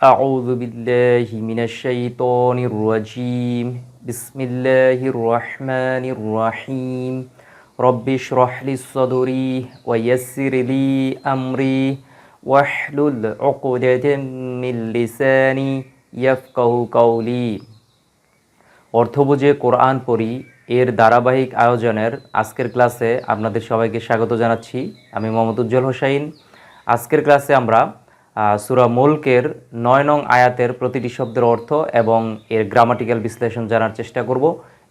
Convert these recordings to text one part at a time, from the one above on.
أعوذ بالله من الشيطان الرجيم بسم الله الرحمن الرحيم رب اشرح لي صدري ويسر لي أمري واحلل عقدة من لساني يفقه قولي অর্থ বুঝে কোরআন পড়ি এর ধারাবাহিক আয়োজনের আজকের ক্লাসে আপনাদের সবাইকে স্বাগত জানাচ্ছি আমি মোহাম্মদ উজ্জ্বল হোসাইন আজকের ক্লাসে আমরা আহ, সূরা মুলকের নয় নং আয়াতের প্রতিটি শব্দের অর্থ এবং এর গ্রামাটিক্যাল বিশ্লেষণ জানার চেষ্টা করব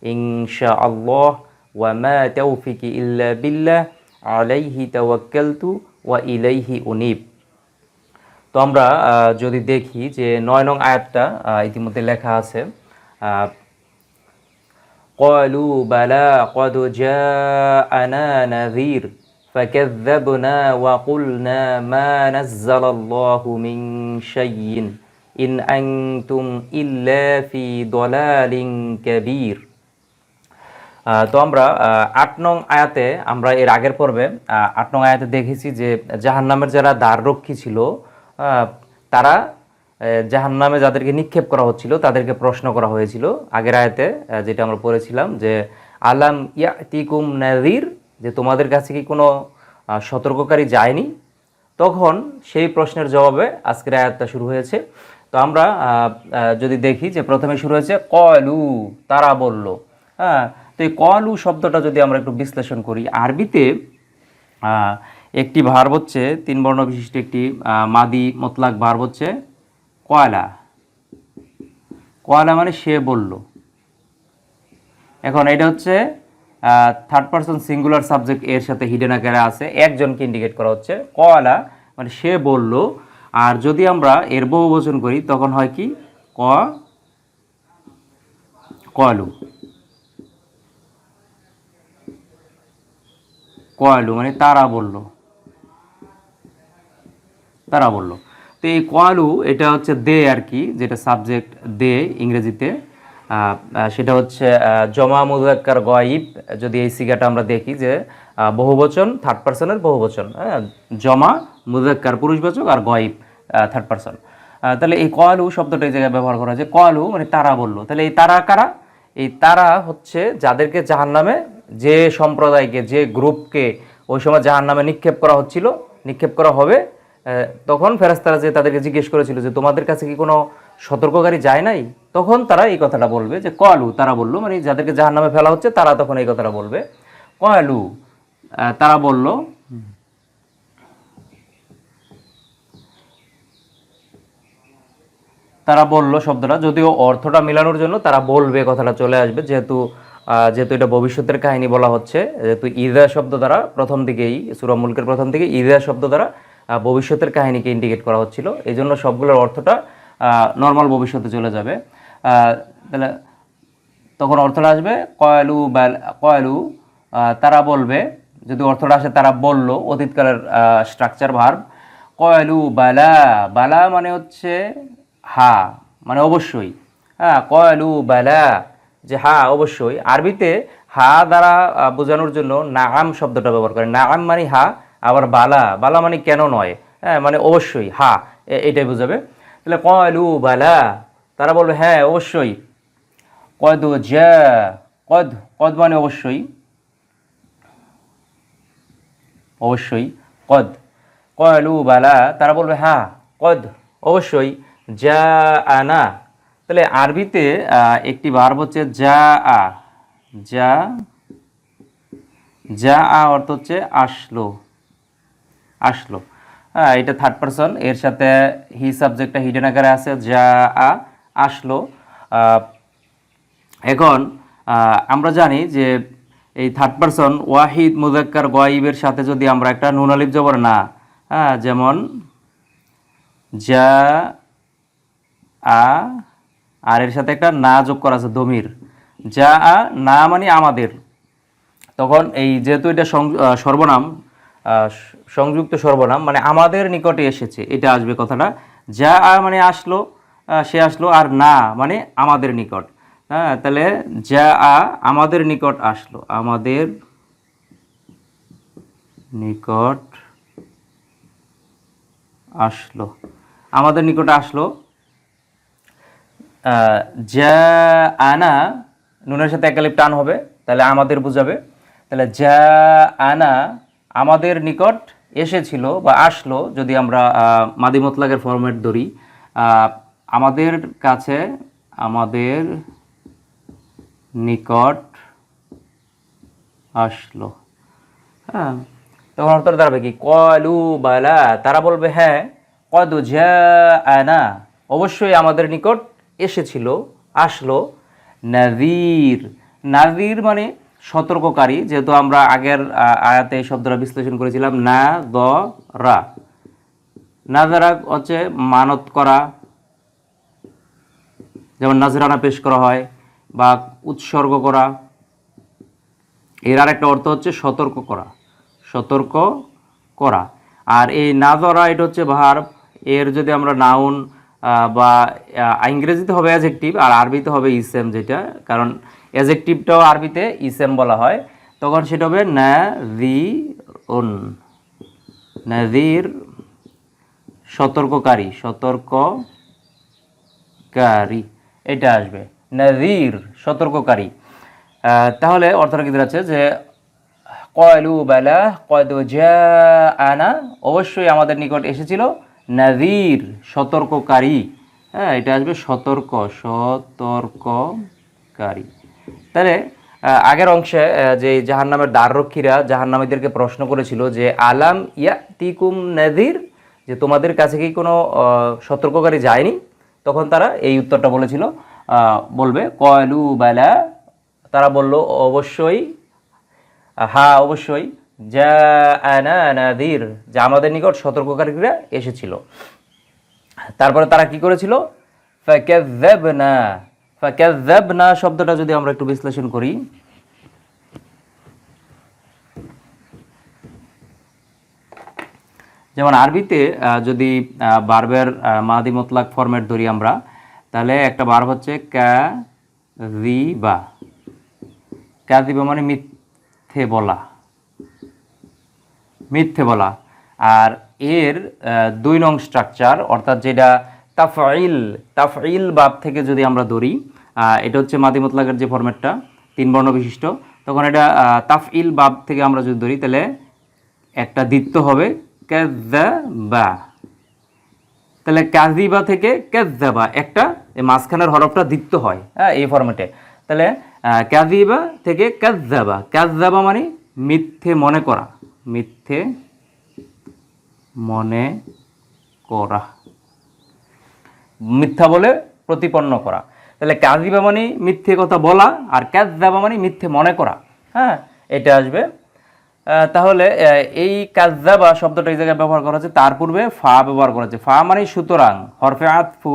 ইনশা আল্লাহ ওয়া মা তাওফিকি ইল্লা বিল্লাহ আলাইহি তাওয়াক্কালতু ওয়া ইলাইহি উনিব তো আমরা আহ, যদি দেখি যে নয় নং আয়াতটা আহ, ইতিমধ্যে লেখা আছে আহ, قالوا بلى قد جاءنا نذير فكذبنا وقلنا ما نزل الله من شيء إن أنتم إلا في ضلال كبير আহ, তো আমরা আহ, আট নং আয়াতে আমরা এর আগের পর্বে আহ, আট নং আয়াতে দেখেছি যে জাহান্নামের যারা দ্বাররক্ষী ছিল আহ, তারা জাহান্নামে যাদেরকে নিক্ষেপ করা হচ্ছিল তাদেরকে প্রশ্ন করা হয়েছিল আগের আয়াতে আহ, যেটা আমরা পড়েছিলাম যে আলাম ইয়াতিকুম নাযির যে তোমাদের কাছে কি কোনো আহ, সতর্ককারী যায়নি, তখন সেই প্রশ্নের জবাবে আজকের আয়াতটা শুরু হয়েছে। তো আমরা যদি দেখি যে প্রথমে শুরু হয়েছে, কলু, তারা বলল। হ্যাঁ তো এই কলু শব্দটা যদি আমরা একটু বিশ্লেষণ করি, আরবিতে একটি ভার্ব হচ্ছে, তিন বর্ণ বিশিষ্ট একটি মাদি, মতলাক ভার্ব হচ্ছে, কয়লা। কয়লা মানে সে বলল। এখন এটা হচ্ছে থার্ড পারসন সিঙ্গুলার সাবজেক্ট এর সাথে হিডেন আকারে আছে। একজনকে ইন্ডিকেট করা হচ্ছে। কয়লা মানে সে বলল, আর যদি আমরা এর বহুবচন করি, তখন হয় কি? ক কয়লু কয়লু মানে তারা বলল। তারা বলল। তো এই কয়ালু এটা হচ্ছে দে আর কি, যেটা সাবজেক্ট দে ইংরেজিতে। সেটা হচ্ছে জমা মুজাক্কার গয়েব, যদি এই সিগাটা আমরা দেখি যে বহুবচন থার্ড পার্সনের বহুবচন হ্যাঁ? জমা, মুজাক্কার, পুরুষবাচক আর গয়েব থার্ড পার্সন তাহলে এই কয়ালু শব্দটা এই জায়গায় ব্যবহার করা হয়েছে। কয়ালু মানে তারা বলল। তাহলে এই তারা কারা? এই তারা হচ্ছে যাদেরকে জাহান্নামে, যে সম্প্রদায়কে, যে গ্রুপকে ওই সময় জাহান্নামে নিক্ষেপ করা হচ্ছিল, নিক্ষেপ করা হবে তখন ফেরাস্তারা যে তাদেরকে জিজ্ঞেস করেছিল যে, তোমাদের কাছে কি কোনো সতর্ককারী যায় নাই? তখন তারা এই কথাটা বলবে যে কয়ালু, তারা বলল মানে যাদেরকে জাহান্নামে ফেলা হচ্ছে, তারা তখন এই কথাটা বলবে। কয়ালু তারা বলল তারা বলল শব্দটা, যদিও অর্থটা মেলানোর জন্য তারা বলবে, কথাটা চলে আসবে, যেহেতু যেহেতু এটা ভবিষ্যতের কাহিনী বলা হচ্ছে, যেহেতু ইদা শব্দ দ্বারা প্রথম দিকেই সুরামুলকের প্রথম দিকে ইদা শব্দ দ্বারা ভবিষ্যতের কাহিনীকে ইন্ডিকেট করা হচ্ছিল। এই জন্য সবগুলোর অর্থটা নর্মাল ভবিষ্যতে চলে যাবে। তাহলে তখন অর্থটা আসবে, কয়ালু বাল, কয়ালু তারা বলবে, যদি অর্থটা আসে তারা বলল, অতীতকালের স্ট্রাকচার ভার্ব কয়ালু বালা বালা মানে হচ্ছে হা মানে অবশ্যই হ্যাঁ কয়ালু বালা, যে হা অবশ্যই, আরবিতে হা দ্বারা বোঝানোর জন্য নাগাম শব্দটা ব্যবহার করে নাগাম মানে হা, আবার বালা বালা মানে কেন নয় হ্যাঁ মানে অবশ্যই, হা এটাই বোঝাবে, তাহলে কয়ালু বালা তারা বলবে হ্যাঁ অবশ্যই। কদ জ্যা কদ কদ মানে অবশ্যই। অবশ্যই, কদ। কয়ালু বালা, তারা বলবে হ্যাঁ কদ, অবশ্যই। যা আনা তাহলে আরবিতে একটি ভার্ব হচ্ছে যা আ। যা যা আ অর্থ হচ্ছে আসলো। আসলো। হ্যাঁ এটা থার্ড পারসন এর সাথে হি সাবজেক্টটা হিডেন আকারে আছে যা আ। আসলো। এখন আমরা জানি যে এই থার্ড পারসন ওয়াহিদ মুজাক্কার গয়েবের সাথে যদি আমরা একটা নুন আলিফ জবর না হ্যাঁ যেমন যা আ, আর এর সাথে একটা না যোগ করা আছে, দমির। যা আ, না মানে আমাদের। তখন এই যেহেতু এটা সর্বনাম সংযুক্ত সর্বনাম মানে আমাদের নিকটে এসেছে, এটা আসবে কথাটা। যা আ মানে আসলো সে আসলো আর না মানে আমাদের নিকট। হ্যাঁ তাহলে যা আ আমাদের নিকট আসলো। আমাদের নিকট আসলো। আমাদের নিকট আসলো যা আনা নুনের সাথে একালিপ টান হবে, তাহলে আমাদের বুঝাবে। তাহলে যা আনা আমাদের নিকট এসেছিল বা আসলো, যদি আমরা মাদি মতলাকের ফরম্যাট ধরি আমাদের কাছে, আমাদের নিকট আসলো। হ্যাঁ তখন উত্তর দাঁড়াবে কি কলু বালা, তারা বলবে হ্যাঁ কদ আনা অবশ্যই আমাদের নিকট এসেছিল, আসলো নাজির নাজির মানে সতর্ককারী, যেহেতু আমরা আগের আয়াতে এই শব্দটা বিশ্লেষণ করেছিলাম, না, দ, রা। নাজারা হচ্ছে মানত করা যেমন নাজরানা পেশ করা হয় বা উৎসর্গ করা। এর আর একটা অর্থ হচ্ছে সতর্ক করা। সতর্ক করা। আর এই নাজরা, এটা হচ্ছে ভার্ব এর যদি আমরা নাউন বা ইংরেজিতে হবে অ্যাজেক্টিভ আর আরবিতে হবে ইসেম যেটা। কারণ অ্যাজেক্টিভটাও আরবিতে ইসেম বলা হয়। তখন সেটা হবে না রি উন নাজির সতর্ককারী সতর্ককারী। এটা আসবে। নাজির সতর্ককারী। তাহলে অর্থটা কি দাঁড়াচ্ছে যে, কয়লু বেলা, কয়দু আনা অবশ্যই আমাদের নিকট এসেছিল নাজির সতর্ককারী। হ্যাঁ এটা আসবে সতর্ক, সতর্ককারী। তাহলে আগের অংশে যে জাহান্নামের দ্বাররক্ষীরা জাহান্নামীদেরকে প্রশ্ন করেছিল যে, আলাম ইয়া তিকুম নাজির যে তোমাদের কাছে কি কোনো সতর্ককারী যায়নি? তখন তারা এই উত্তরটা বলেছিল বলবে, কয়লু বেলা। তারা বলল, অবশ্যই। হ্যাঁ অবশ্যই। যা যা আমাদের নিকট সতর্ককারীরা এসেছিল। তারপরে তারা কি করেছিল? ফাকাযাবনা ফাকাযাবনা শব্দটা যদি আমরা একটু বিশ্লেষণ করি যেমন আরবিতে যদি বার্বের মাদি মতলাক ফরম্যাট ধরি আমরা তাহলে একটা বার্ব হচ্ছে ক্যা রিবা কাদিবা মানে মিথ্যে বলা। মিথ্যে বলা। আর এর দুই নং স্ট্রাকচার অর্থাৎ যেটা তাফইল তাফইল বাব থেকে যদি আমরা ধরি এটা হচ্ছে মাদি মতলাকের যে ফরম্যাটটা তিন বর্ণ বিশিষ্ট তখন এটা আহ, তাফইল বাব থেকে আমরা যদি ধরি তাহলে একটা দ্বিত্ব হবে কাযযাবা। তাহলে কাজিবা থেকে কাযযাবা, একটা মাঝখানের হরফটা দ্বিত্ব হয় হ্যাঁ এই ফরম্যাটে তাহলে কাজিবা থেকে কাযযাবা। কাযযাবা মানে মিথ্যে মনে করা, মিথ্যে মনে করা। মিথ্যা বলে প্রতিপন্ন করা। তাহলে কাজিবা মানে মিথ্যে কথা বলা, আর কাযযাবা মানে মিথ্যে মনে করা হ্যাঁ এটা আসবে তাহলে এই কাজ্জাবা শব্দটা এই জায়গায় ব্যবহার করা হচ্ছে। তার পূর্বে ফা ব্যবহার করা হচ্ছে। ফা মানে সুতরাং। হরফে আতফু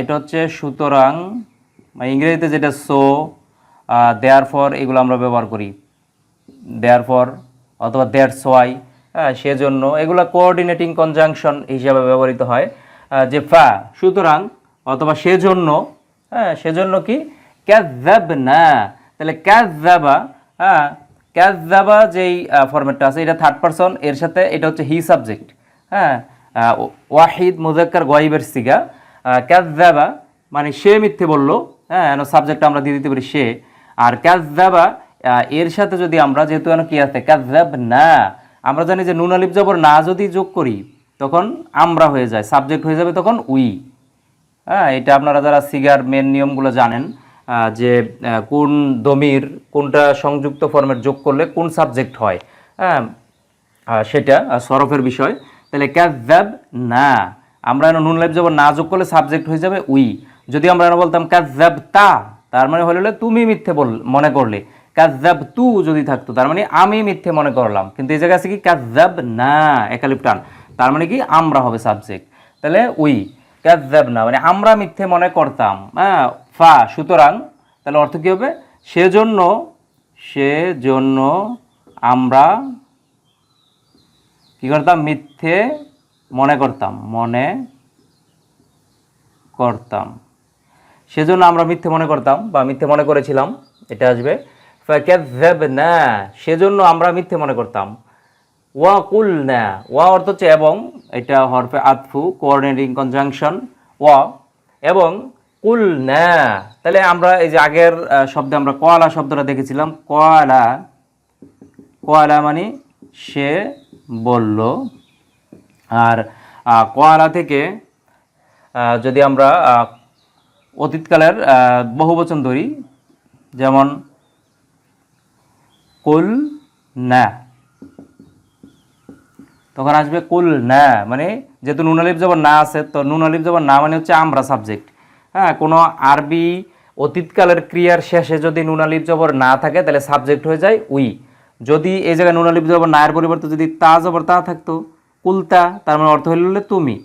এটা হচ্ছে সুতরাং। মানে ইংরেজিতে যেটা সো দেয়ার ফর এগুলো আমরা ব্যবহার করি। দেয়ার ফর অথবা দেয়ার সোয়াই হ্যাঁ সেজন্য। এগুলো কোঅর্ডিনেটিং কনজাংশন হিসাবে ব্যবহৃত হয়। যে ফা, সুতরাং অথবা সেজন্য হ্যাঁ সেজন্য কি? ক্যাজাব না তাহলে ক্যাজাবা হ্যাঁ ক্যাজাবা যেই ফরম্যাটটা আছে, এটা থার্ড পারসন এর সাথে এটা হচ্ছে হি সাবজেক্ট হ্যাঁ? ওয়াহিদ মুজাক্কার গয়েবের সিগা। ক্যাজাবা মানে সে মিথ্যে বলল হ্যাঁ? সাবজেক্টটা আমরা দিয়ে দিতে পারি সে। আর ক্যাজাবা এর সাথে যদি আমরা যেহেতু এন কি আছে ক্যাজাব না আমরা জানি যে নুন জবর না যদি যোগ করি, তখন আমরা হয়ে যায় সাবজেক্ট হয়ে যাবে তখন উই হ্যাঁ? এটা আপনারা যারা সিগার মেন নিয়মগুলো জানেন যে কোন দমির, কোনটা সংযুক্ত ফর্মেট যোগ করলে কোন সাবজেক্ট হয় হ্যাঁ? সেটা সরফের বিষয়। তাহলে ক্যাজাব না। আমরা নুন লাইফ যাব, না যোগ করলে সাবজেক্ট হয়ে যাবে উই। যদি আমরা বলতাম ক্যাজাব তা, তার মানে হলে তুমি মিথ্যে বল, মনে করলে। কাজাব তু যদি থাকতো, তার মানে আমি মিথ্যে মনে করলাম। কিন্তু এই জায়গায় আছে কি? কাজাব না একালিপ টান তার মানে কি? আমরা হবে সাবজেক্ট। তাহলে উই। কাজাব না মানে আমরা মিথ্যে মনে করতাম হ্যাঁ? ফা, সুতরাং তাহলে অর্থ কী হবে? সেজন্য সেজন্য আমরা কি করতাম? মিথ্যে মনে করতাম মনে করতাম। সেজন্য আমরা মিথ্যে মনে করতাম বা মিথ্যে মনে করেছিলাম, এটা আসবে। না সেজন্য আমরা মিথ্যে মনে করতাম। ওয়া কুল না ওয়া অর্থ হচ্ছে এবং, এটা হরফে আতফু কোঅর্ডিনেটিং কনজাংশন ওয়া এবং কুল না তাহলে আমরা এই যে আগের শব্দে আমরা কয়লা শব্দটা দেখেছিলাম। কয়লা কয়লা মানে সে বলল। আর কয়লা থেকে যদি আমরা অতীতকালের বহুবচন ধরি, যেমন কুল না তখন আসবে কুল না মানে যেহেতু নুন আলিফ জবর না আছে, তো নুন আলিফ জবর না মানে হচ্ছে আমরা সাবজেক্ট হ্যাঁ কোনো আরবি অতীতকালের ক্রিয়ার শেষে যদি নুন আলিফ জবর না থাকে, তাহলে সাবজেক্ট হয়ে যায় উই। যদি এই জায়গায় নুন আলিফ জবর না, এর পরিবর্তে যদি তা জবর তা থাকতো, কুলতা, তার মানে অর্থ হইল তুমি,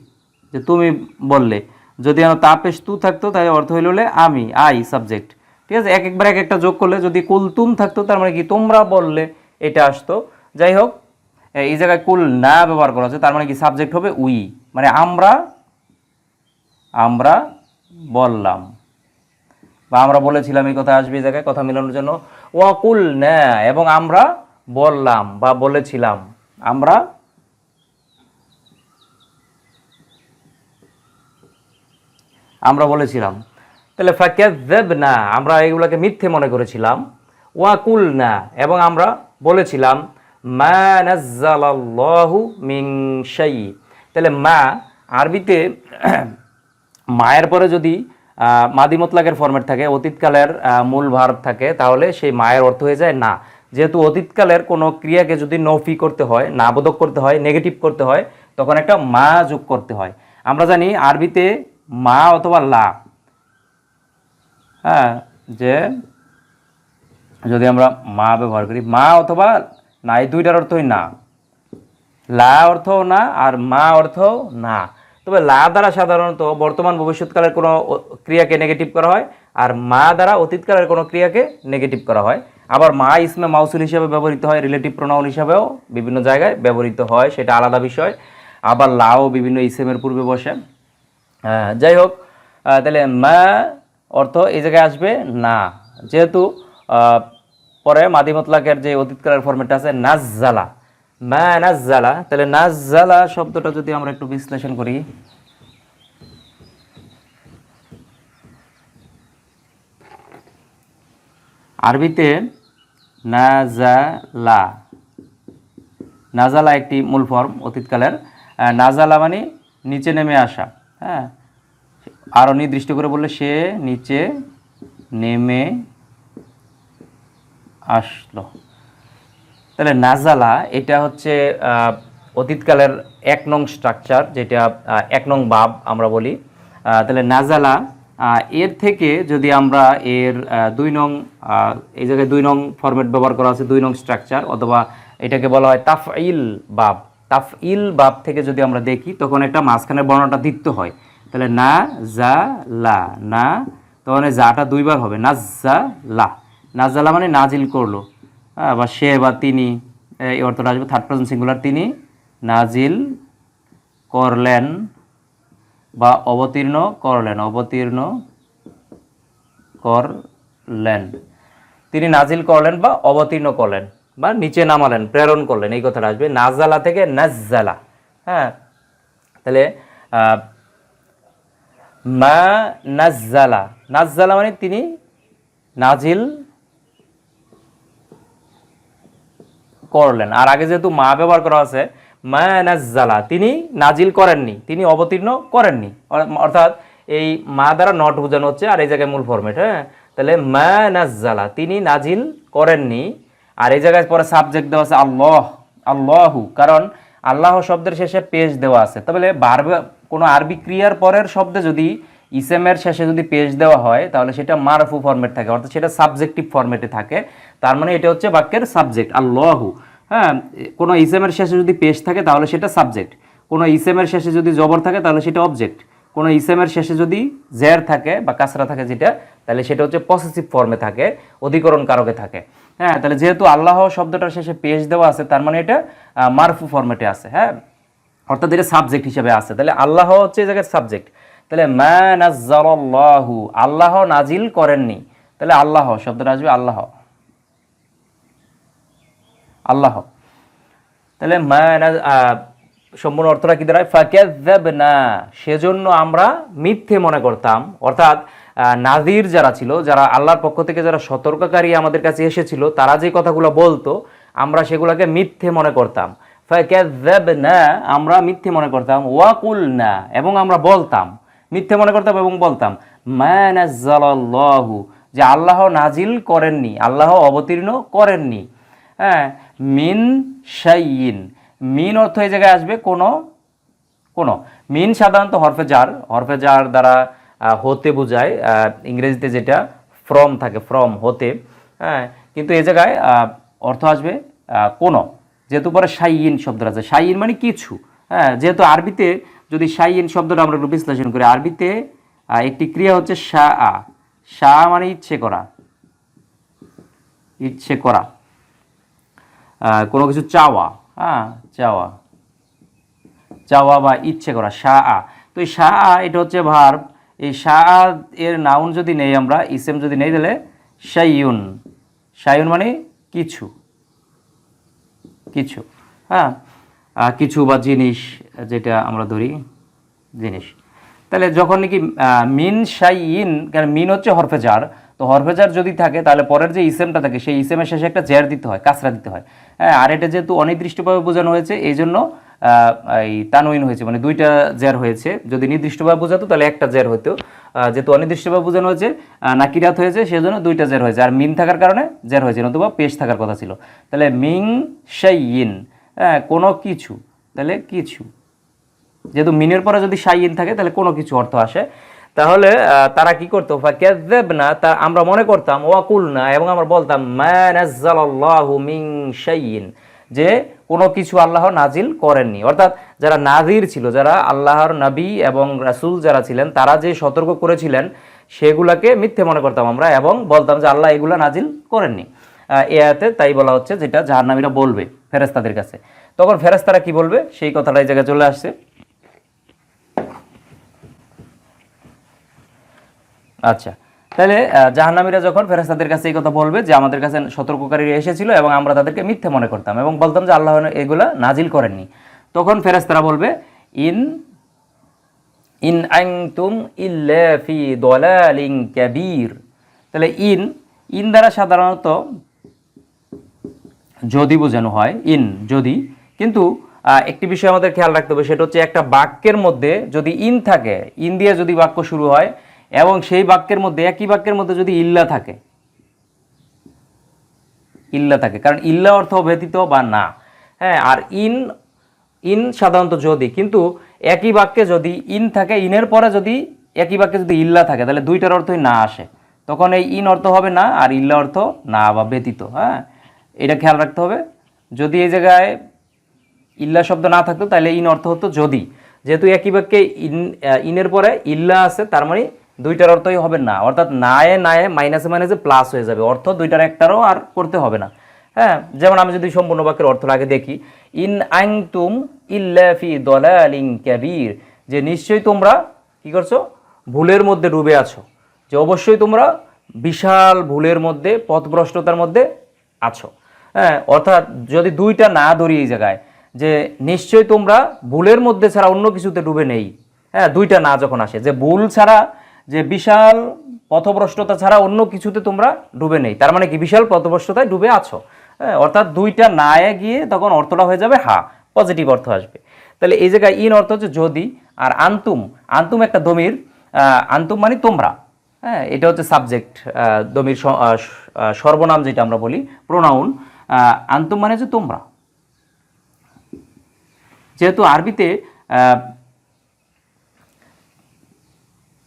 যে তুমি বললে। যদি আমার তা পেশ তু থাকতো, তাহলে অর্থ হইল আমি আই সাবজেক্ট ঠিক আছে? এক একবার এক একটা যোগ করলে যদি কুল তুম থাকতো, তার মানে কি তোমরা বললে, এটা আসতো। যাই হোক এই জায়গায় কুল না ব্যবহার করা হচ্ছে, তার মানে কি সাবজেক্ট হবে উই। মানে আমরা আমরা বললাম। বা আমরা বলেছিলাম এই কথা আসবে এই জায়গায় কথা মেলানোর জন্য। ওয়াকুল না এবং আমরা বললাম বা বলেছিলাম। আমরা আমরা বলেছিলাম। তাহলে ফাকাজ্জাব না আমরা এগুলোকে মিথ্যে মনে করেছিলাম। ওয়াকুল না এবং আমরা বলেছিলাম, মা নাজ্জালাল্লাহু মিন শাই। তাহলে মা আরবিতে মায়ের পরে যদি মাদি মতলাকের ফরম্যাট থাকে, অতীতকালের মূল ভার্ব থাকে, তাহলে সেই মায়ের অর্থ হয়ে যায় না। যেহেতু অতীতকালের কোনো ক্রিয়াকে যদি নফি করতে হয়, না বোধক করতে হয় নেগেটিভ করতে হয়, তখন একটা মা যোগ করতে হয়। আমরা জানি আরবিতে মা অথবা লা। হ্যাঁ যে যদি আমরা মা ব্যবহার করি, মা অথবা না এই দুইটার অর্থই না। লা অর্থও না, আর মা অর্থও না। তবে লা দ্বারা সাধারণত বর্তমান ভবিষ্যৎকালের কোনো ক্রিয়াকে নেগেটিভ করা হয় আর মা দ্বারা অতীতকালের কোনো ক্রিয়াকে নেগেটিভ করা হয়। আবার মা ইসমে মাউসুল হিসাবে ব্যবহৃত হয় রিলেটিভ প্রোনাউন হিসাবেও বিভিন্ন জায়গায় ব্যবহৃত হয় সেটা আলাদা বিষয়। আবার লাও বিভিন্ন ইসেমের পূর্বে বসে। হ্যাঁ, যাই হোক তাহলে মা অর্থ এই জায়গায় আসবে না। যেহেতু পরে মাদি মতলাকের যে অতীতকালের ফরম্যাটটা আছে নাজ্জালা। তাহলে নাজ্জালা শব্দটা যদি আমরা একটু বিশ্লেষণ করি। আরবিতে নাজালা নাজালা একটি মূল ফর্ম অতীতকালের। নাজালা মানে নিচে নেমে আসা হ্যাঁ? আরও নির্দিষ্ট করে বললে সে নিচে নেমে আসলো। তাহলে নাজালা এটা হচ্ছে অতীতকালের এক নং স্ট্রাকচার যেটা এক নং বাব আমরা বলি। তাহলে নাজালা এর থেকে যদি আমরা এর দুই নং এই জায়গায় দুই নং ফরম্যাট ব্যবহার করা আছে, দুই নং স্ট্রাকচার অথবা এটাকে বলা হয় তাফ ইল বাব। তাফ ইল বাব থেকে যদি আমরা দেখি, তখন একটা মাঝখানের বর্ণটা দ্বিত্ব হয়। তাহলে না জা লা না, তখন জাটা দুইবার হবে। নাজ্জা লা নাজ্জালা মানে নাজিল করল। বা সে বা তিনি এই অর্থটা আসবে থার্ড পার্সন সিঙ্গুলার তিনি নাজিল করলেন বা অবতীর্ণ করলেন অবতীর্ণ করলেন। তিনি নাজিল করলেন বা অবতীর্ণ করলেন বা নিচে নামালেন, প্রেরণ করলেন, এই কথাটা আসবে। নাজালা থেকে নাজ্জালা হ্যাঁ? তাহলে মা নাজ্জালা নাজ্জালা মানে তিনি নাজিল করলেন। আর আগে যেহেতু মা ব্যবহার করা আছে, মা নাজ্জালা, তিনি নাজিল করেননি, তিনি অবতীর্ণ করেননি। অর্থাৎ এই মা দ্বারা নট বোঝানো হচ্ছে, আর এই জায়গায় মূল ফরম্যাট হ্যাঁ? তাহলে মা নাজ্জালা, তিনি নাজিল করেননি। আর এই জায়গায় পরে সাবজেক্ট দেওয়া আছে আল্লাহ, আল্লাহু, কারণ আল্লাহ শব্দের শেষে পেজ দেওয়া আছে। তাহলে বারবে কোনো আরবি ক্রিয়ার পরের শব্দে যদি ইসেমের শেষে যদি পেজ দেওয়া হয়, তাহলে সেটা মারফু ফরম্যাট থাকে, অর্থাৎ সেটা সাবজেক্টিভ ফরম্যাটে থাকে। তার মানে এটা হচ্ছে বাক্যের সাবজেক্ট আল্লাহু। হ্যাঁ কোনো ইসেমের শেষে যদি পেজ থাকে, তাহলে সেটা সাবজেক্ট কোনো ইসেমের শেষে যদি জবর থাকে, তাহলে সেটা অবজেক্ট কোনো ইসেমের শেষে যদি জের থাকে বা কাসরা থাকে যেটা, তাহলে সেটা হচ্ছে পসেসিভ ফর্মে থাকে, অধিকরণ কারকে থাকে। হ্যাঁ তাহলে যেহেতু আল্লাহ শব্দটার শেষে পেজ দেওয়া আছে, তার মানে এটা মারফু ফরম্যাটে আছে হ্যাঁ? অর্থাৎ এটা সাবজেক্ট হিসেবে আছে। তাহলে আল্লাহ হচ্ছে এই জায়গায় সাবজেক্ট তাহলে মা নাজ্জালাল্লাহু আল্লাহ নাজিল করেননি। তাহলে আল্লাহ, শব্দটা আসবে আল্লাহ। আল্লাহ। তাহলে মা সম্পূর্ণ অর্থটা কি দাঁড়ায়? ফাকাজ্জাব না সেজন্য আমরা মিথ্যে মনে করতাম। অর্থাৎ নাজির যারা ছিল, যারা আল্লাহর পক্ষ থেকে যারা সতর্ককারী আমাদের কাছে এসেছিল, তারা যে কথাগুলো বলতো, আমরা সেগুলোকে মিথ্যে মনে করতাম। ফাকাজ্জাব না আমরা মিথ্যে মনে করতাম। ওয়াকুল না এবং আমরা বলতাম। মিথ্যে মনে করতাম এবং বলতাম, মা নাজ্জালাল্লাহু যে আল্লাহ নাজিল করেননি, আল্লাহ অবতীর্ণ করেননি। হ্যাঁ মিন শাইইন। মিন অর্থ এই জায়গায় আসবে কোনো কোনো। মিন সাধারণত হরফে জার হরফে জার দ্বারা হতে বোঝায় ইংরেজিতে যেটা ফ্রম থাকে ফ্রম হতে। হ্যাঁ কিন্তু এই জায়গায় অর্থ আসবে কোনো। যেহেতু পরে সাইইন শব্দ আছে সাইইন মানে কিছু। হ্যাঁ যেহেতু আরবিতে যদি সাইইন শব্দটা আমরা একটু বিশ্লেষণ করি, আরবিতে একটি ক্রিয়া হচ্ছে শা আ। শা মানে ইচ্ছে করা। ইচ্ছে করা। কোনো কিছু চাওয়া হ্যাঁ চাওয়া। চাওয়া বা ইচ্ছে করা শাহ আ। তো এই শাহ আ, এটা হচ্ছে ভার্ব এই শাহ আ, এর নাউন যদি নেই আমরা ইসেম যদি নেই তাহলে শাইউন শাইউন মানে কিছু। কিছু হ্যাঁ? কিছু বা জিনিস যেটা আমরা ধরি জিনিস। তাহলে যখন নাকি মিন সাই ইন কারণ মিন হচ্ছে হরফেজার, তো হরফেজার যদি থাকে, তাহলে পরের যে ইসেমটা থাকে, সেই ইসেমের শেষে একটা জের দিতে হয়, কাসরা দিতে হয়। হ্যাঁ আর এটা যেহেতু অনির্দিষ্টভাবে বোঝানো হয়েছে এই জন্য এই তানউইন হয়েছে মানে দুইটা জের হয়েছে। যদি নির্দিষ্টভাবে বোঝাতো, তাহলে একটা জের হতো যেহেতু অনির্দিষ্টভাবে বোঝানো হয়েছে নাকিরাত হয়েছে, সেজন্য দুইটা জের হয়েছে। আর মিন থাকার কারণে জের হয়েছে, নতুবা পেশ থাকার কথা ছিল। তাহলে মিং শাইইন হ্যাঁ কোনো কিছু। তাহলে কিছু। যেহেতু মিনের পরে যদি সাইন থাকে, তাহলে কোনো কিছু অর্থ আসে। তাহলে তারা কি করতো? ফাকাজ্জাব না তা আমরা মনে করতাম ওয়াকুল না এবং আমরা বলতাম, মা নাজ্জালাল্লাহু মিন শাইইন যে কোনো কিছু আল্লাহ নাজিল করেননি। অর্থাৎ যারা নাজির ছিল, যারা আল্লাহর নবী এবং রাসুল যারা ছিলেন, তারা যে সতর্ক করেছিলেন, সেগুলাকে মিথ্যে মনে করতাম আমরা, এবং বলতাম যে, আল্লাহ এগুলা নাজিল করেননি। এ তাই বলা হচ্ছে, যেটা জাহান্নামীরা বলবে। ফেরেশতাদের কাছে। তখন ফেরেশতারা কি বলবে? সেই কথাটা এই জায়গায় চলে আসছে। আচ্ছা তাহলে জাহান্নামীরা যখন ফেরেস্তাদের কাছে এই কথা বলবে যে আমাদের কাছে সতর্ককারী এসেছিল এবং আমরা তাদেরকে মিথ্যে মনে করতাম এবং বলতাম যে আল্লাহ এগুলা নাজিল করেননি। তখন ফেরেস্তারা বলবে, ইন ইন আনতুম ইল্লা ফি দলালিন কাবীর। তাহলে ইন ইন দ্বারা সাধারণত যদি বোঝানো হয়, ইন, যদি। কিন্তু একটি বিষয় আমাদের খেয়াল রাখতে হবে, সেটা হচ্ছে একটা বাক্যের মধ্যে যদি ইন থাকে, ইন দিয়ে যদি বাক্য শুরু হয়, এবং সেই বাক্যের মধ্যে, একই বাক্যের মধ্যে যদি ইল্লা থাকে। ইল্লা থাকে, কারণ ইল্লা অর্থ ব্যতীত বা না। হ্যাঁ আর ইন ইন সাধারণত যদি, কিন্তু একই বাক্যে যদি ইন থাকে, ইনের পরে যদি একই বাক্যে যদি ইল্লা থাকে, তাহলে দুইটার অর্থই না আসে। তখন এই ইন অর্থ হবে না, আর ইল্লা অর্থ না বা ব্যতীত হ্যাঁ। এটা খেয়াল রাখতে হবে। যদি এই জায়গায় ইল্লা শব্দ না থাকতো, তাহলে ইন অর্থ হতো যদি। যেহেতু একই বাক্যে ইন ইনের পরে ইল্লা আছে, তার মানে দুইটার অর্থই হবে না। অর্থাৎ নায়ে নায়ে মাইনাসে মাইনাসে প্লাস হয়ে যাবে। অর্থ দুইটার একটারও আর করতে হবে না। হ্যাঁ যেমন আমি যদি সম্পূর্ণ বাক্যের অর্থ আগে দেখি, ইন আংতুম ইল্লা ফি দলালিন ক্যাবির যে নিশ্চয়ই তোমরা কি করছ? ভুলের মধ্যে ডুবে আছো। যে অবশ্যই তোমরা বিশাল ভুলের মধ্যে, পথভ্রষ্টতার মধ্যে আছো। হ্যাঁ অর্থাৎ যদি দুইটা না ধরি এই জায়গায়, যে নিশ্চয়ই তোমরা ভুলের মধ্যে ছাড়া অন্য কিছুতে ডুবে নেই। হ্যাঁ দুইটা না যখন আসে, যে ভুল ছাড়া, যে বিশাল পথভ্রষ্টতা ছাড়া অন্য কিছুতে তোমরা ডুবে নেই। তার মানে কি? বিশাল পথভ্রষ্টতায় ডুবে আছো। হ্যাঁ অর্থাৎ দুইটা নায়ে গিয়ে তখন অর্থটা হয়ে যাবে, হা পজিটিভ অর্থ আসবে। তাহলে এই জায়গায় ইন অর্থ হচ্ছে যদি আর আন্তুম আন্তুম একটা দমির আন্তুম মানে তোমরা। হ্যাঁ এটা হচ্ছে সাবজেক্ট দমির সর্বনাম যেটা আমরা বলি প্রোনাউন আন্তুম মানে হচ্ছে তোমরা। যেহেতু আরবিতে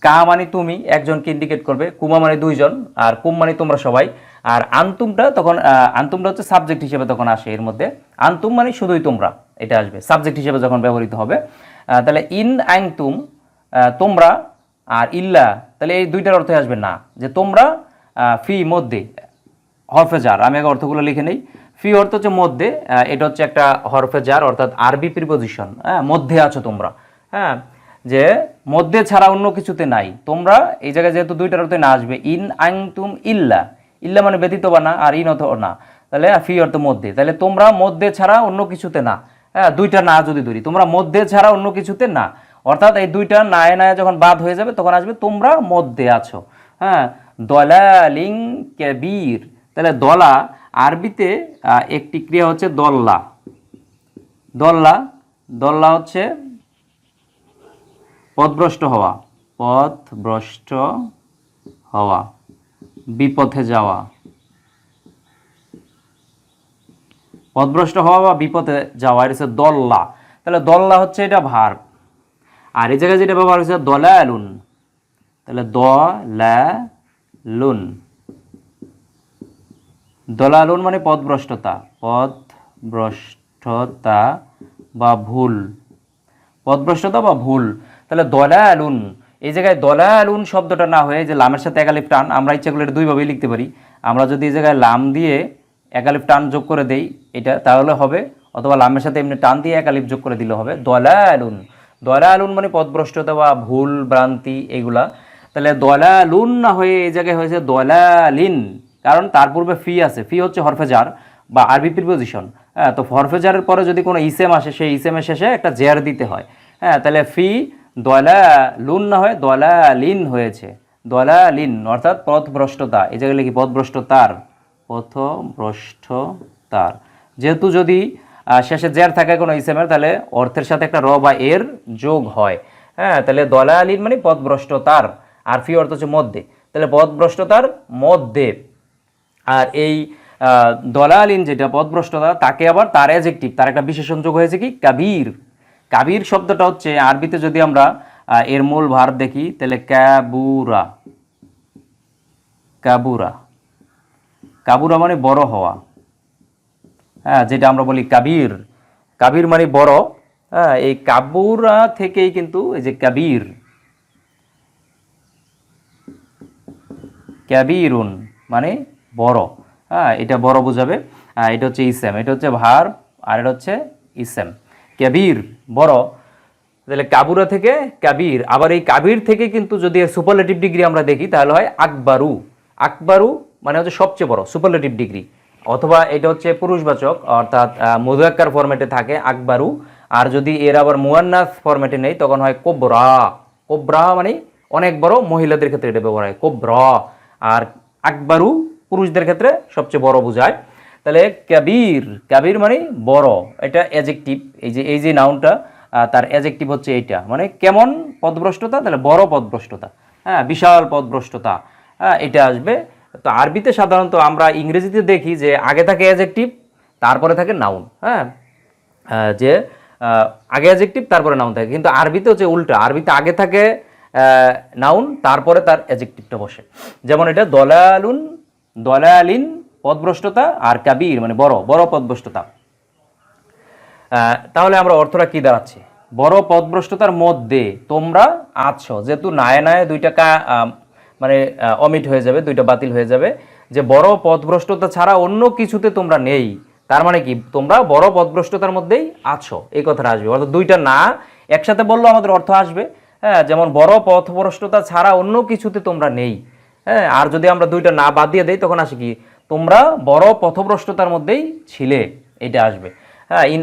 কা মানে তুমি, একজনকে ইন্ডিকেট করবে, কুমা মানে দুইজন, আর কুম মানে তোমরা সবাই। আর আন্তুমটা তখন আন্তুমটা হচ্ছে সাবজেক্ট হিসেবে তখন আসে এর মধ্যে। আন্তুম মানে শুধুই তোমরা, এটা আসবে সাবজেক্ট হিসেবে যখন ব্যবহৃত হবে। তাহলে ইন আংতুম তোমরা আর ইল্লা, তাহলে এই দুইটার অর্থে আসবে না। যে তোমরা ফি মধ্যে হরফে জার আমি আগে অর্থগুলো লিখে নেই। ফি অর্থ হচ্ছে মধ্যে এটা হচ্ছে একটা হরফে জার অর্থাৎ আরবি প্রিপোজিশন হ্যাঁ মধ্যে আছো তোমরা হ্যাঁ যে মধ্যে ছাড়া অন্য কিছুতে নাই। তোমরা এই জায়গায় যেহেতু দুইটার অর্থে না আসবে, ইন আং তুম ইল্লা ইল্লা মানে ব্যতীত বা না, আর ইন অর্থ না। তাহলে ফি অর্থ মধ্যে। তাহলে তোমরা মধ্যে ছাড়া অন্য কিছুতে না হ্যাঁ দুইটা না যদি ধরি, তোমরা মধ্যে ছাড়া অন্য কিছুতে না। অর্থাৎ এই দুইটা নায়ে নায়ে যখন বাদ হয়ে যাবে, তখন আসবে তোমরা মধ্যে আছো হ্যাঁ দলালিং কেবির। তাহলে দলা আরবিতে একটি ক্রিয়া হচ্ছে দল্লা। দল্লা দল্লা হচ্ছে পথভ্রষ্ট হওয়া। পথভ্রষ্ট হওয়া, বিপথে যাওয়া। পথভ্রষ্ট হওয়া বা বিপথে যাওয়া, এটা হচ্ছে দল্লা। তাহলে দল্লা হচ্ছে এটা ভার আর এই জায়গায় যেটা ব্যবহার হচ্ছে দলালুন। তাহলে দ লুন দলালুন মানে পথভ্রষ্টতা পথভ্রষ্টতা বা ভুল। পদভ্রষ্টতা বা ভুল। তাহলে দলালুন, এই জায়গায় দলালুন শব্দটা না হয়ে যে লামের সাথে একালিপ টান, আমরা ইচ্ছা করলে এটা দুইভাবেই লিখতে পারি। আমরা যদি এই জায়গায় লাম দিয়ে একালিপ টান যোগ করে দেই, এটা তাহলে হবে, অথবা লামের সাথে এমনি টান দিয়ে একালিপ যোগ করে দিলে হবে। দলালুন। দলালুন মানে পদভ্রষ্টতা বা ভুল, ভ্রান্তি, এগুলা। তাহলে দলালুন না হয়ে এই জায়গায় হয়েছে দলালিন। কারণ তার পূর্বে ফি আছে। ফি হচ্ছে হরফেজার বা আরবি প্রিপোজিশন হ্যাঁ তো হরফেজারের পরে যদি কোনো ইসেম আসে, সেই ইসেমের শেষে একটা জেয়ার দিতে হয়। হ্যাঁ তাহলে ফি দয়লা লুন না হয়ে দয়লা লিন হয়েছে। দলা লিন অর্থাৎ পথভ্রষ্টতা। এই জায়গায় লিখি পথভ্রষ্টতার। পথভ্রষ্টতার। যেহেতু যদি শেষে জের থাকে কোনো ইসেমের তাহলে অর্থের সাথে একটা র বা এর যোগ হয়। হ্যাঁ তাহলে দলা লিন মানে পথভ্রষ্টতার। আর ফি অর্থ হচ্ছে মধ্যে। তাহলে পথভ্রষ্টতার মধ্যে আর এই দলালিন যেটা পথভ্রষ্টতা তাকে আবার তার অ্যাজেক্টিভ তার একটা বিশেষণ যোগ হয়েছে কি? কাবির। কাবির শব্দটা হচ্ছে আরবিতে যদি আমরা এর মূল ভার দেখি, তাহলে ক্যাবুরা কাবুরা। কাবুরা মানে বড় হওয়া। হ্যাঁ যেটা আমরা বলি কাবির। কাবির মানে বড়। হ্যাঁ এই কাবুরা থেকেই কিন্তু এই যে কাবির। ক্যাবিরুন মানে বড়। হ্যাঁ এটা বড় বোঝাবে। এটা হচ্ছে ইসেম, এটা হচ্ছে ভার, আর এটা হচ্ছে ইসেম। ক্যাবির বড়। তাহলে কাবুরা থেকে কাবির, আবার এই কাবির থেকে কিন্তু যদি সুপারলেটিভ ডিগ্রি আমরা দেখি, তাহলে হয় আকবারু। আকবারু মানে হচ্ছে সবচেয়ে বড় সুপারলেটিভ ডিগ্রি অথবা এটা হচ্ছে পুরুষবাচক, অর্থাৎ মধুয়াক্কার ফরম্যাটে থাকে আকবারু। আর যদি এর আবার মুয়ান্নাস ফরম্যাটে নেই, তখন হয় কোবরা। কোবরা মানে অনেক বড় মহিলাদের ক্ষেত্রে এটা ব্যবহার হয়, কোবরা। আর আকবারু পুরুষদের ক্ষেত্রে সবচেয়ে বড় বোঝায়। তাহলে কাবির কাবির মানে বড়, এটা অ্যাজেক্টিভ এই যে এই যে নাউনটা তার অ্যাজেক্টিভ হচ্ছে এইটা। মানে কেমন পদভ্রষ্টতা? তাহলে বড় পদভ্রষ্টতা। হ্যাঁ বিশাল পদভ্রষ্টতা। হ্যাঁ এটা আসবে। তো আরবিতে সাধারণত আমরা ইংরেজিতে দেখি যে আগে থাকে অ্যাজেক্টিভ তারপরে থাকে নাউন হ্যাঁ যে আগে অ্যাজেক্টিভ তারপরে নাউন থাকে। কিন্তু আরবিতে হচ্ছে উল্টা। আরবিতে আগে থাকে নাউন তারপরে তার অ্যাজেক্টিভটা বসে। যেমন এটা দলালুন দলালিন পদভ্রষ্টতা আর কাবির মানে বড় বড় পদভ্রষ্টতা। তাহলে আমরা অর্থটা কি দাঁড়াচ্ছে? বড় পদভ্রষ্টতার মধ্যে তোমরা আছো, যেহেতু নায়ে নায়ে দুইটা কা মানে অমিট হয়ে যাবে, দুইটা বাতিল হয়ে যাবে। যে বড় পদভ্রষ্টতা ছাড়া অন্য কিছুতে তোমরা নেই, তার মানে কি? তোমরা বড় পদভ্রষ্টতার মধ্যেই আছো, এই কথাটা আসবে। অর্থাৎ দুইটা না, একসাথে বললেও আমাদের অর্থ আসবে। হ্যাঁ যেমন বড় পথভ্রষ্টতা ছাড়া অন্য কিছুতে তোমরা নেই হ্যাঁ আর যদি আমরা দুইটা না বাদ দিয়ে দেই, তখন আসে কি? তোমরা বড় পথভ্রষ্টতার মধ্যেই ছিলে, এটা আসবে। হ্যাঁ ইন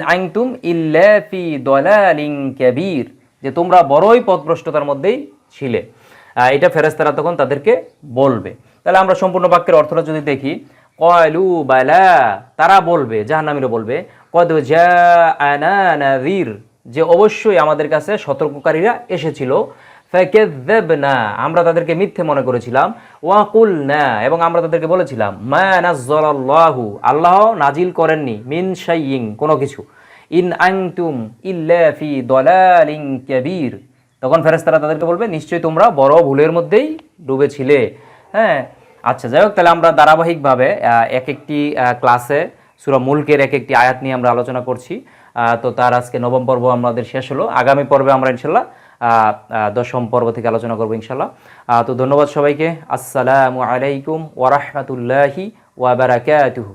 কাবীর, যে তোমরা বড়ই পথভ্রষ্টতার মধ্যেই ছিলে। এটা ফেরেশতারা তখন তাদেরকে বলবে। তাহলে আমরা সম্পূর্ণ বাক্যের অর্থটা যদি দেখি কয়লু বালা, তারা বলবে, জাহান্নামীরা বলবে, কদ জাআনা নাযীর যে অবশ্যই আমাদের কাছে সতর্ককারীরা এসেছিল। ফাকাযযাবনা আমরা তাদেরকে মিথ্যে মনে করেছিলাম। ওয়াকুল না এবং আমরা তাদেরকে বলেছিলাম, মা নাযালাল্লাহু আল্লাহ নাজিল করেননি, মিন শাইইন, কোনো কিছু। ইন আনতুম ইল্লা ফি দলালিন কাবীর। তখন ফেরেশতারা তাদেরকে বলবে, নিশ্চয়ই তোমরা বড় ভুলের মধ্যেই ডুবেছিলে। হ্যাঁ? আচ্ছা যাই হোক, তাহলে আমরা ধারাবাহিকভাবে এক একটি ক্লাসে, সুরা মুলকের এক একটি আয়াত নিয়ে আমরা আলোচনা করছি। তো তার আজকে নবম পর্ব আমাদের শেষ হলো। আগামী পর্বে আমরা ইনশাল্লাহ দশম পর্ব থেকে আলোচনা করব ইনশাল্লাহ তো ধন্যবাদ সবাইকে। আসসালামু আলাইকুম ওয়ারাহমাতুল্লাহি ওয়াবারাকাতুহু